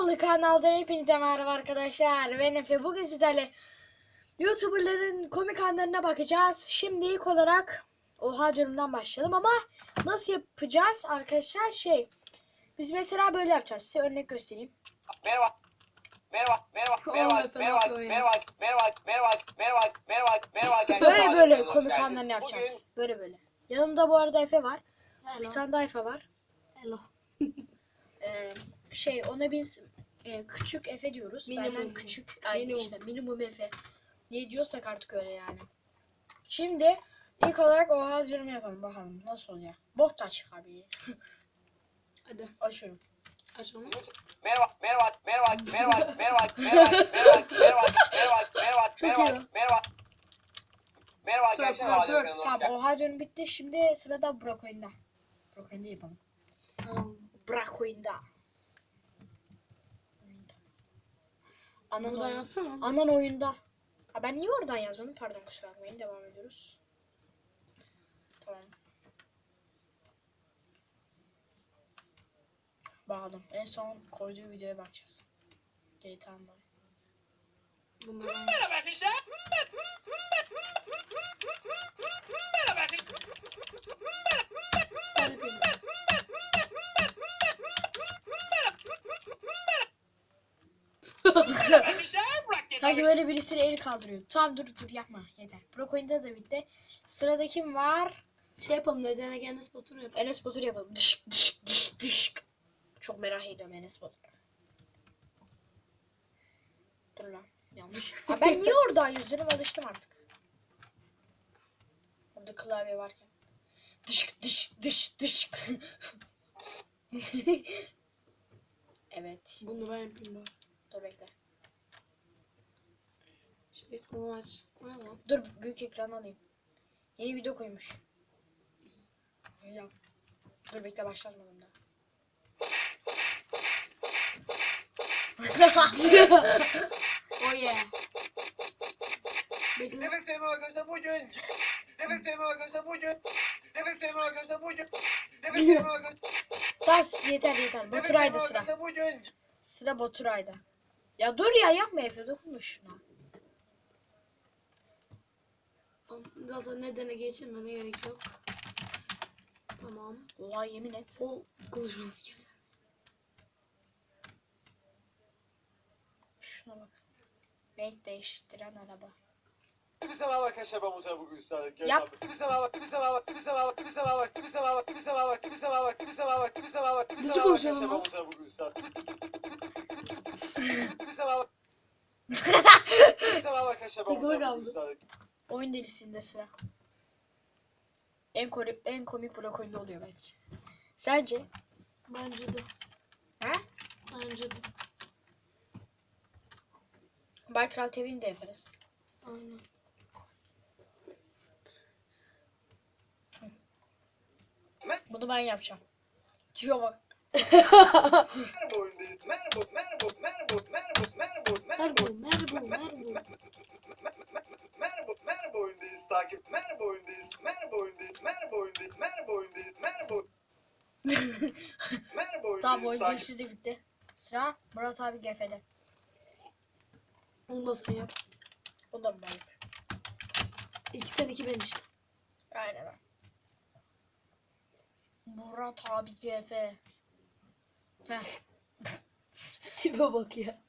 Ballı kanaldan hepinize merhaba arkadaşlar. Ben Efe. Bugün sizlerle YouTuber'ların komik anlarına bakacağız. Şimdi ilk olarak oha durumdan başlayalım ama nasıl yapacağız arkadaşlar? Şey biz mesela böyle yapacağız. Size örnek göstereyim. Merhaba. Merhaba, merhaba, merhaba, merhaba, merhaba, merhaba, merhaba, merhaba, merhaba, merhaba. arkadaşlar. Böyle böyle komik anlarını yapacağız. Böyle böyle. Yanımda bu arada Efe var. Bir Hello. tane daha Efe var. Hello. Şey ona biz e, küçük Efe diyoruz. Minimum. Benden küçük. Ay, Minimum. işte minimum Efe. Ne diyorsak artık öyle yani. Şimdi ilk olarak o harcırımı yapalım bakalım nasıl olacak. Bok da çık abi. Hadi Açıyorum. açalım. Merhaba, merhaba, merhaba, merhaba, merhaba, merhaba, merhaba, merhaba, merhaba, merhaba, merhaba, merhaba. Merhaba arkadaşlar, bakalım, hoş Tamam geldiniz. o harcırım bitti. Şimdi sırada Burak oyunda. Burak oyunda yapalım. Burak oyunda. Anan, Buradan oyun- yazsana. Anan oyunda. Ha ben niye oradan yazmadım? Pardon kusura bakmayın. Devam ediyoruz. Tamam. Bakalım. En son koyduğu videoya bakacağız. GTA Online. Bunlardan Merhaba arkadaşlar. Merhaba arkadaşlar. yapayım. Arkadaşlar, Burak Yeter. Sanki böyle birisiyle el kaldırıyor. Tamam dur dur yapma. Yeter. Burak oyunda da bitti. Sırada kim var? Şey yapalım nedene kendi spotunu yap. Enes Batur yapalım. Dış dış dış dış. Çok merak ediyorum Enes Batur. Dur lan. Yanlış. Ha, ben niye oradan yüzüyorum alıştım artık. Orada klavye varken. Dış dış dış dış. evet. Bunu ben yapayım bari. Dur bekle. Şey bunu aç. O ne lan? Dur büyük ekran alayım. Yeni video koymuş. Yap. Dur bekle başlatmadım da. Oh yeah. Bekle. Evet Emre arkadaşlar bugün. Evet Emre arkadaşlar bugün. Evet Emre arkadaşlar bugün. Evet Emre arkadaşlar. tamam yeter yeter. Baturay'da sıra. arkadaşlar bugün. Sıra Baturay'da. Ya dur ya yapma Efe dokunma şuna. Tamam, Zaten nedene geçirmene gerek yok. Tamam. Oha yemin et. O konuşması geldi. Şuna bak. Renk değiştiren araba. Hepinize merhaba arkadaşlar ben Muhtar bugün geldim. Yap. Merhaba, hepinize merhaba, hepinize merhaba, hepinize merhaba, hepinize merhaba, hepinize merhaba, hepinize merhaba, hepinize merhaba, hepinize merhaba, hepinize Nasıl merhaba konuşalım arkadaşlar ben lan? Muhtar bugün sizlerle. Hepinize merhaba. Hepinize merhaba arkadaşlar ben Muhtar kaldı. sizlerle. Oyun delisinde sıra. En komik, en komik Burak oyunda oluyor bence. Sence? Bence de. He? Bence de. Minecraft TV'ni de yaparız. Aynen. Bunu ben yapacağım. Tipe bak. Merhaba oyundayız. Merhaba, merhaba, merhaba, Oyun takip. de bitti. Sıra Murat abi GF'de. Onu da sen yap. O da ben? İki sen iki ben işte. Aynen. Murat abi GF. Heh. Tipe bak ya.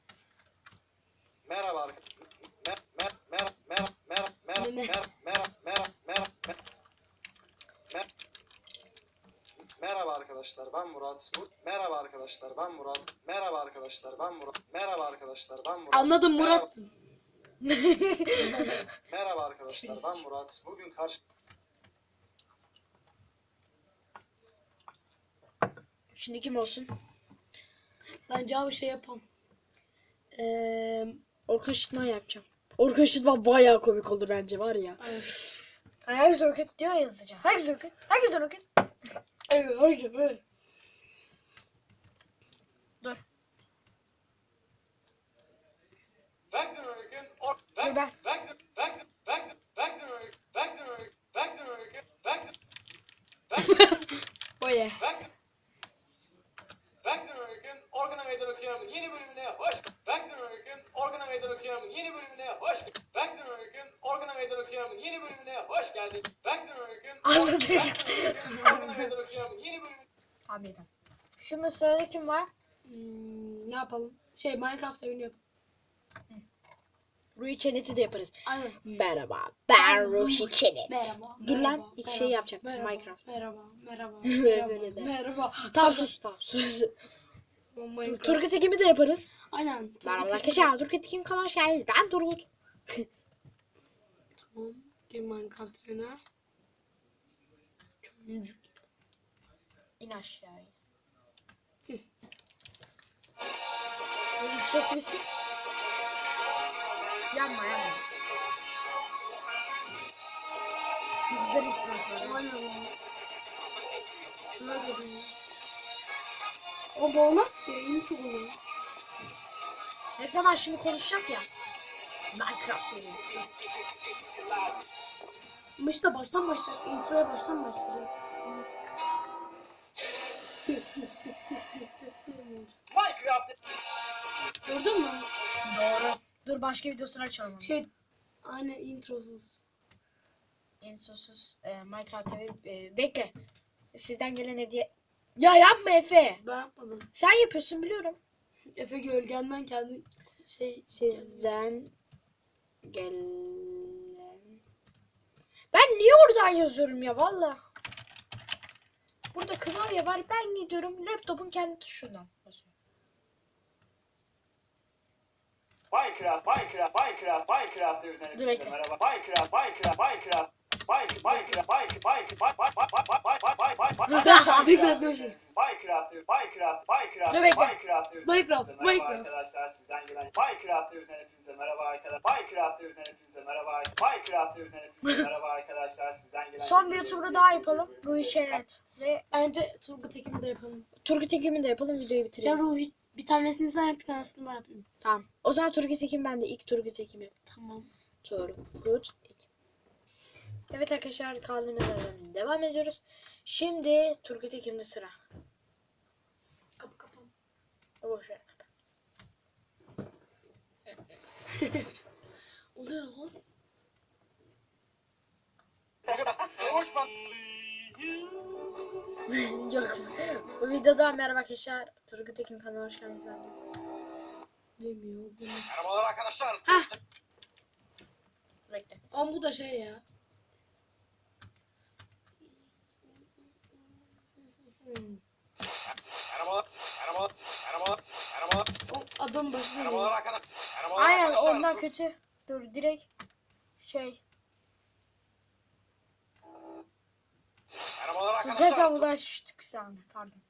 Merhaba arkadaşlar. Mer mer mer mer mer mer mer mer mer mer Merhaba arkadaşlar ben Murat. Bu- Merhaba arkadaşlar ben Murat. Merhaba arkadaşlar ben Murat. Merhaba arkadaşlar ben Murat. Anladım Murat. Merhaba arkadaşlar ben Murat. Bugün karşı Şimdi kim olsun? Bence abi şey yapalım. Eee... Orkun Işıtman yapacağım. Orkun Işıtman bayağı komik olur bence var ya. Hani herkes Orkun diyor ya hızlıca. Herkes Orkun. Herkes Orkun. Dur. Back to American or ben. back to back to back to back to American back to back to American back to back Oh yeah. back to American Okuyanım'ın yeni bölümüne hoş Back to American Organa Meydan Okuyanım'ın yeni bölümüne hoş Back to American Organa Meydan Okuyanım'ın yeni bölümüne hoş geldin. Back to American Organa Meydan Okuyanım'ın yeni bölümüne Tamam yeter. Şimdi sırada kim var? Hmm, ne yapalım? Şey Minecraft oyunu yapalım. Rui Çenet'i de yaparız. Aynen. Merhaba ben Ruhi Çenet. Merhaba. Dur lan merhaba, ilk merhaba, şey yapacak merhaba, Minecraft. Merhaba. Merhaba. Böyle merhaba, böyle de. Merhaba. Tamam sus tamam sus. Minecraft. Turgut Ekim'i de yaparız. Aynen. Turgut Merhaba arkadaşlar Turgut Ekim kanalına hoş geldiniz. Ben Turgut. Tamam. Gir Minecraft oyuna. Köylücük. İn aşağıya. Sırası bitsin. Yanma yanma. Güzel sırası var. Aynen. Şuna dedim da olmaz ki. YouTube oluyor. Ne zaman şimdi konuşacak ya. Minecraft oyunu. Ama işte baştan başlayacak. Introya baştan başlayacak. Minecraft Gördün mü? Doğru. Dur başka videosunu açalım. Şey aynı introsuz. Ensosus e, Minecraft TV. E, bekle. Sizden gelen hediye. Ya yapma Efe. Ben yapmadım. Sen yapıyorsun biliyorum. Efe gölgenden kendi şey Sizden gelen. Ben niye oradan yazıyorum ya valla. Burada klavye var ben gidiyorum laptopun kendi tuşundan. Minecraft, Minecraft, Minecraft, Minecraft evinden Dur hepinize bekle. merhaba. Minecraft, Minecraft, Minecraft, Minecraft, Minecraft, Minecraft, Minecraft, Minecraft. Minecraft, arkadaşlar sizden gelen Minecraft evinden hepinize merhaba arkadaşlar. Minecraft evinden hepinize merhaba. Minecraft evinden hepinize merhaba arkadaşlar sizden gelen Son bir YouTuber'ı daha yapalım. Ruhi Şenet. Ve Bence Turgut Ekim'i de yapalım. Turgut Ekim'i de yapalım videoyu Ya bitirelim. Ruhi bir tanesini sen yap bir tanesini ben yapayım. Tamam. O zaman Turgut Ekim ben de ilk Turgut Ekim yap. Tamam. Turgut. Evet arkadaşlar kaldığımız yerden devam ediyoruz. Şimdi Turgut Ekim'de sıra. Kapı kapan. Boş ver. O ne lan? Hoş bak. Yok. Bu videoda merhaba arkadaşlar. Turgut Ekim kanalına hoş geldiniz ben de. Demiyor bunu. Merhabalar arkadaşlar. Hah. Bekle. Ama bu da şey ya. O adam başı Aynen arkadaşlar. ondan kötü. Dur direkt şey. Merhabalar arkadaşlar. Zaten bir saniye pardon.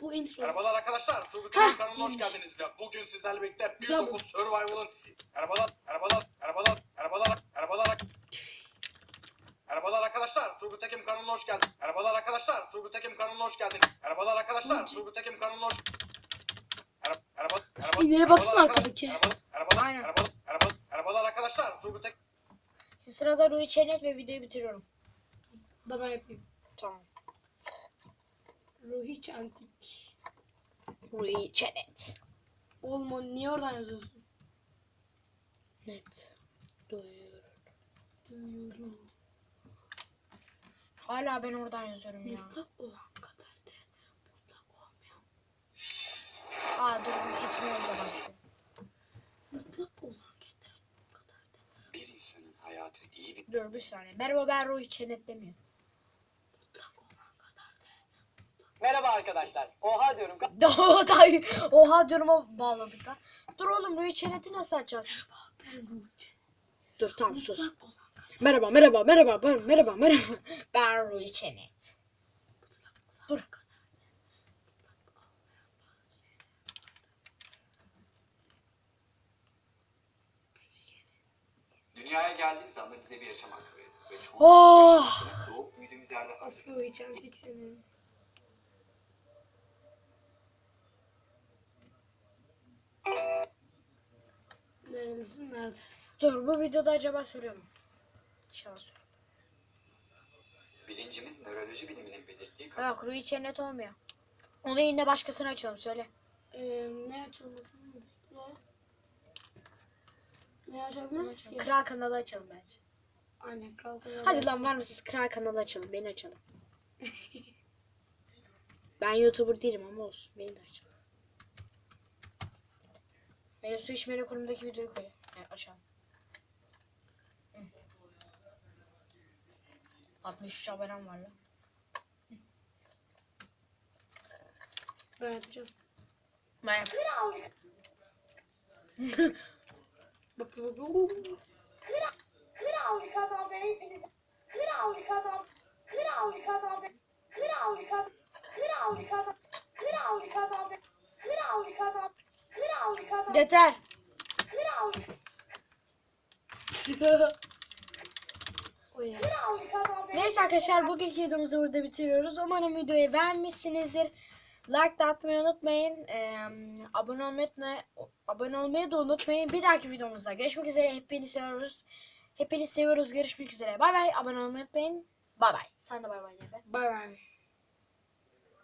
Bu intro. Merhabalar arkadaşlar. Turgut Ekim kanalına hoş iyiymiş. geldiniz. Bugün sizlerle birlikte Güzel bu. 1.9 Survival'ın Merhabalar, merhabalar, merhabalar, merhabalar, merhabalar. Merhabalar arkadaşlar. Turgut Ekim kanalına hoş geldin. Merhabalar arkadaşlar. Turgut Ekim kanalına hoş geldin. Merhabalar arkadaşlar. Turgut Ekim kanalına hoş Merhaba, merhaba, merhabalar baksana arkadaki. Merhabalar, Aynen. merhabalar, merhabalar, merhabalar arkadaşlar. Turgut Ekim Şimdi sırada Ruhi Çenet ve videoyu bitiriyorum. Da ben yapayım. Tamam. Ruhi Çantik. Ruhi Çenet. Oğlum o niye oradan yazıyorsun? Net. Duyuyorum. Duyuyorum. Hala ben oradan yazıyorum ya. Mutlak olan kadar da mutlak olmayan. Aa dur itme oldu bak. Mutlak olan kadar kadar da bir insanın hayatı iyi bir Dur bir saniye. Merhaba ben Ruhi Çenet demiyor. mutlak olan kadar da. Merhaba arkadaşlar. Oha diyorum. Oha, duruma bağladık lan. Dur oğlum Ruhi Çenet'i nasıl açacağız? Ben Ruhi Çantik. Dur tamam sus. Mutlak olan Merhaba merhaba merhaba ben merhaba merhaba. Ben Ruhi Çenet. Dur. Dünyaya geldiğimiz anda bize bir yaşam hakkı verildi. Ve çoğu Oh. doğup büyüdüğümüz yerde Of harcıyoruz. Ruhi Çantik seni. Nerelisin neredesin? Dur bu videoda acaba söylüyor mu? Söylüyor. Bilincimiz nöroloji biliminin belirttiği Bak Ruhi Çenet olmuyor. Onun yerine başkasını açalım söyle. Ee, ne açalım. Ne ki? Kral kanalı açalım bence. Aynen kral kanalı. Hadi lan var mısınız kral kanalı açalım. Beni açalım. ben YouTuber değilim ama olsun. Beni de açalım. Benim su içme rekorumdaki videoyu koy. Yani açalım. 63 abonem var lan. Ben yapacağım. Ben yapayım. Bak bak. Krallık adamdan hepiniz krallık adam krallık adamdan krallık adam krallık adam krallık adamdan krallık adam krallık adam Yeter. krallık Adamdan Neyse arkadaşlar bugünkü videomuzu burada bitiriyoruz. Umarım videoyu beğenmişsinizdir. Like de atmayı unutmayın. Ee, abone olmayı. Abone olmayı da unutmayın. Bir dahaki videomuzda görüşmek üzere. Hepinizi seviyoruz. Hepinizi seviyoruz. Görüşmek üzere. Bay bay. Abone olmayı unutmayın. Bay bay. Sen de bay bay. Bay bay.